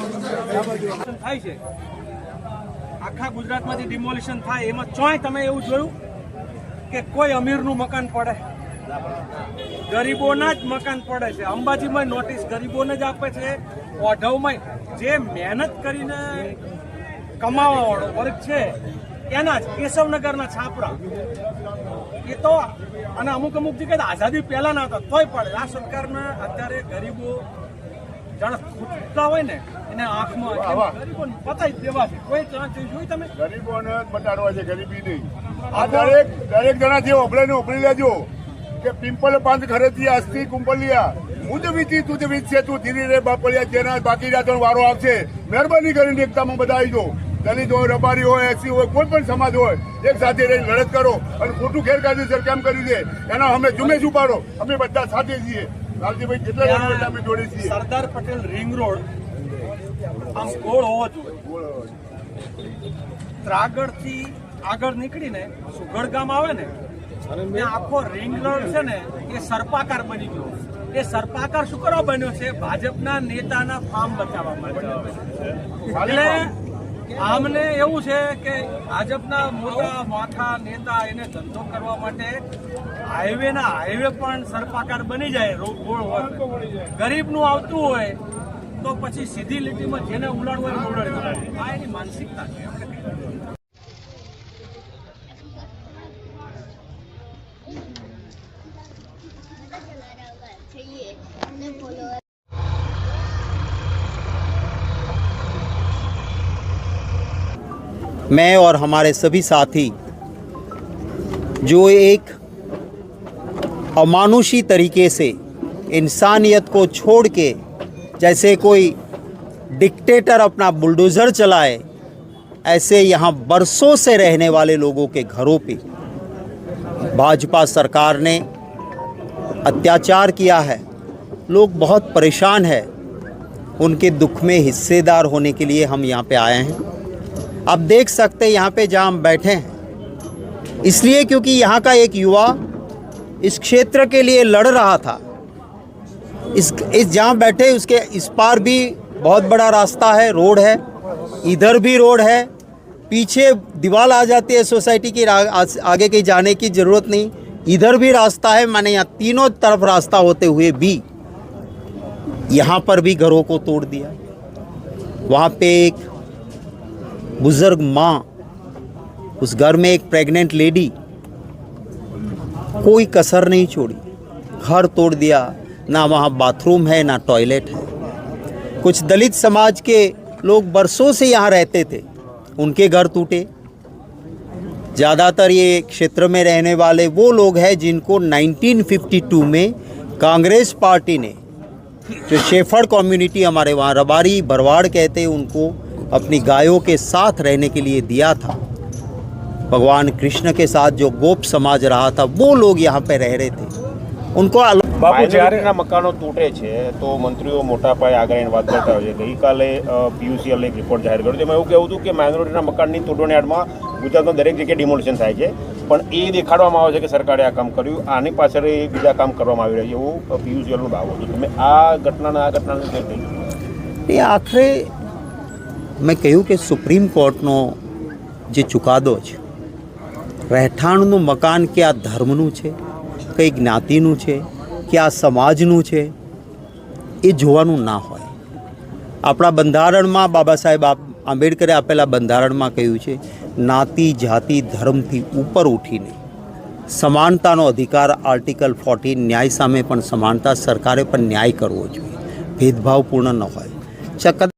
થાય છે આખા ગુજરાતમાંથી ડિમોલિશન થાય એમાં ચોય તમે એવું જોયું કે કોઈ અમીરનું મકાન પડે? ગરીબોના જ મકાન પડે છે. અંબાજીમાં નોટિસ ગરીબોને જ આપે છે. ઓઢવમાં જે મહેનત કરીને કમાવાવાળો વર્ગ છે એના જ કેશવનગરના છાપરા. એ તો અને અમુક અમુક જગ્યાએ આઝાદી પહેલા ના હતા તોય પડે આ સરકારના અત્યારે ગરીબો જાણે ખૂટતા હોય ને એને આંખમાં ગરીબોને પતાઈ જ દેવા છે. કોઈ ચાન્સ જોઈ તમે? ગરીબોને જ બતાડવા છે ગરીબી નહીં આ દરેક દરેક જણા જે ઓભળે ને ઓભળી લેજો. કે પિંપલ પાંચ ઘરેથી અસ્થિ કુંપલિયા ઉજવીતી તુજ છે તું ધીરે રે બાપલિયા જેના બાકી રાતો વારો આવશે. મહેરબાની કરીને એકતામાં બધા આવી જાઓ દલિત હોય રબારી હોય એસી હોય કોઈ પણ સમાજ હોય એક સાથે રહી લડત કરો અને ખોટું ગેરકાયદેસર કેમ કર્યું છે. એના અમે જુમેશ ઉપાડો. અમે બધા સાથે છીએ. લાલજીભાઈ જેટલા જણા અમે જોડે છીએ. સરદાર પટેલ રિંગ રોડ આમ ગોળ હોવો જોઈએ. ત્રાગડથી આગળ નીકળીને સુગડ ગામ આવે ને ત્યાં આખો રિંગ રોડ છે ને એ સર્પાકાર બની ગયો. એ સર્પાકાર શું કરવા બન્યો છે? ભાજપના નેતાના ફાર્મ બચાવવા માટે. એટલે આમને એવું છે કે ભાજપના મોટા માથા નેતા એને ધંધો કરવા માટે હાઈવે ના હાઈવે પણ સર્પાકાર બની જાય રોડ હોય. ગરીબનું આવતું હોય તો પછી સીધી લીટીમાં જેને ઉલાડવું હોય એને આ એની માનસિકતા છે. मैं और हमारे सभी साथी जो एक अमानुषी तरीके से इंसानियत को छोड़ के जैसे कोई डिक्टेटर अपना बुलडोज़र चलाए, ऐसे यहाँ बरसों से रहने वाले लोगों के घरों पे भाजपा सरकार ने अत्याचार किया है। लोग बहुत परेशान है। उनके दुख में हिस्सेदार होने के लिए हम यहाँ पे आए हैं। आप देख सकते हैं यहाँ पे जहाँ हम बैठे हैं। इसलिए क्योंकि यहाँ का एक युवा इस क्षेत्र के लिए लड़ रहा था। इस इस जहाँ बैठे उसके इस पार भी बहुत बड़ा रास्ता है, रोड है, इधर भी रोड है। पीछे दीवार आ जाती है सोसाइटी की, आगे कहीं जाने की ज़रूरत नहीं। इधर भी रास्ता है, माने यहाँ तीनों तरफ़ रास्ता होते हुए भी यहाँ पर भी घरों को तोड़ दिया। वहाँ पे एक बुज़ुर्ग माँ, उस घर में एक प्रेग्नेंट लेडी कोई कसर नहीं छोड़ी। घर तोड़ दिया। ना वहाँ बाथरूम है, ना टॉयलेट है। कुछ दलित समाज के लोग बरसों से यहाँ रहते थे। उनके घर टूटे। ज़्यादातर ये क्षेत्र में रहने वाले वो लोग हैं जिनको 1952 में कांग्रेस पार्टी ने, जो शेफड़ कम्युनिटी हमारे वहाँ रबारी भरवाड़ कहते हैं, उनको अपनी गायों के साथ रहने के लिए दिया था भगवान कृष्ण के साथ जो गोप समाज रहा था वो लोग यहाँ पे रह रहे थे उनको अलग માઇનોરિટીના મકાનો તૂટે છે તો મંત્રીઓ મોટા પાયે આગળ આવીને વાત કરતા હોય છે ગઈકાલે પીયુસીએલ એક રિપોર્ટ જાહેર કર્યો તેમાં એવું કહેવું હતું કે માઇનોરિટીના મકાનની તૂટોની આડમાં ગુજરાતમાં દરેક જગ્યાએ ડિમોલિશન થાય છે પણ એ દેખાડવામાં આવે છે કે સરકારે આ કામ કર્યું આની પાછળ એ બીજા કામ કરવામાં આવી રહ્યા છે એવું પીયુસીએલનું ભાવ હતું તમે આ ઘટનાના આ ઘટનાને શું કહ્યું એ આખરે મેં કહ્યું કે સુપ્રીમ કોર્ટનો જે ચુકાદો છે, રહેઠાણનું મકાન કે આ ધર્મનું છે, કઈ જ્ઞાતિનું છે, કે આ સમાજનું છે, એ જોવાનું ના હોય. આપણા બંધારણમાં બાબા સાહેબ આંબેડકરે આપેલા બંધારણમાં કહ્યું છે, નાતિ, જાતિ, ધર્મથી ઉપર ઉઠીને સમાનતાનો અધિકાર આર્ટિકલ ફોર્ટીન ન્યાય સામે પણ સમાનતા સરકારે પણ ન્યાય કરવો જોઈએ. ભેદભાવપૂર્ણ ન હોય. ચકદ